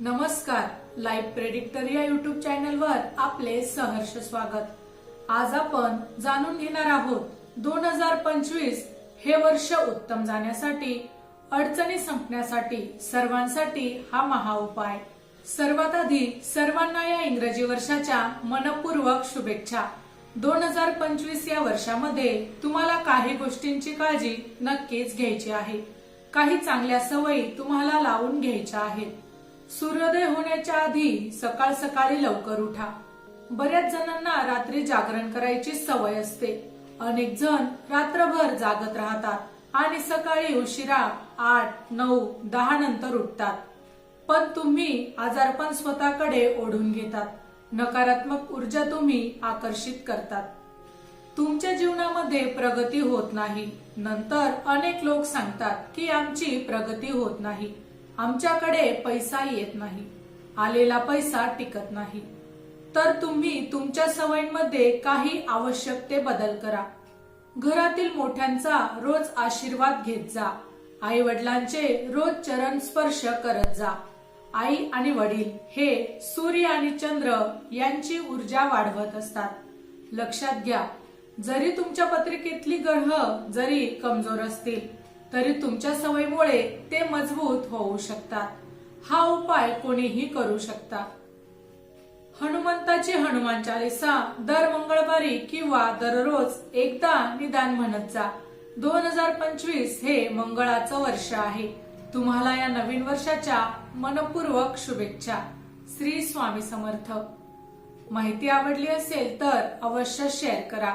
नमस्कार live predictor या YouTube चॅनलवर आपले सहर्ष स्वागत. आज आपण जाणून घेणार आहोत दोन हजार पंचवीस हे वर्ष उत्तम जाण्यासाठी अडचणी संपण्यासाठी सर्वांसाठी हा महाउपाय सर्वात आधी सर्वांना या इंग्रजी वर्षाच्या मनपूर्वक शुभेच्छा. दोन हजार पंचवीस या वर्षामध्ये तुम्हाला काही गोष्टींची काळजी नक्कीच घ्यायची आहे. काही चांगल्या सवयी तुम्हाला लावून घ्यायच्या आहेत. सूर्योदय होण्याच्या आधी सकाळ सकाळी लवकर उठा. बऱ्याच जणांना रात्री जागरण करायची सवय असते. अनेक जण रात्रभर जागत राहतात आणि सकाळी उशिरा आठ नऊ दहा नंतर उठतात. पण तुम्ही आजारपण स्वतःकडे ओढून घेतात. नकारात्मक ऊर्जा तुम्ही आकर्षित करतात. तुमच्या जीवनामध्ये प्रगती होत नाही. नंतर अनेक लोक सांगतात की आमची प्रगती होत नाही. आमच्याकडे पैसा येत नाही. आलेला पैसा टिकत नाही. तर तुम्ही तुमच्या सवयींमध्ये काही आवश्यक ते बदल करा. घरातील मोठ्यांचा रोज आशीर्वाद घेत जा. आई वडिलांचे रोज चरण स्पर्श करत जा. आई आणि वडील हे सूर्य आणि चंद्र यांची ऊर्जा वाढवत असतात. लक्षात घ्या जरी तुमच्या पत्रिकेतली ग्रह जरी कमजोर असतील तरी तुमच्या सवयीमुळे ते मजबूत होऊ शकतात. हा उपाय कोणीही करू शकता. हनुमंताची हनुमान चालिसा दर मंगळवारी किंवा दररोज एकदा निदान म्हणत जा. दोन हजार पंचवीस हे मंगळाचं वर्ष आहे. तुम्हाला या नवीन वर्षाच्या मनपूर्वक शुभेच्छा. श्री स्वामी समर्थ. माहिती आवडली असेल तर अवश्य शेअर करा.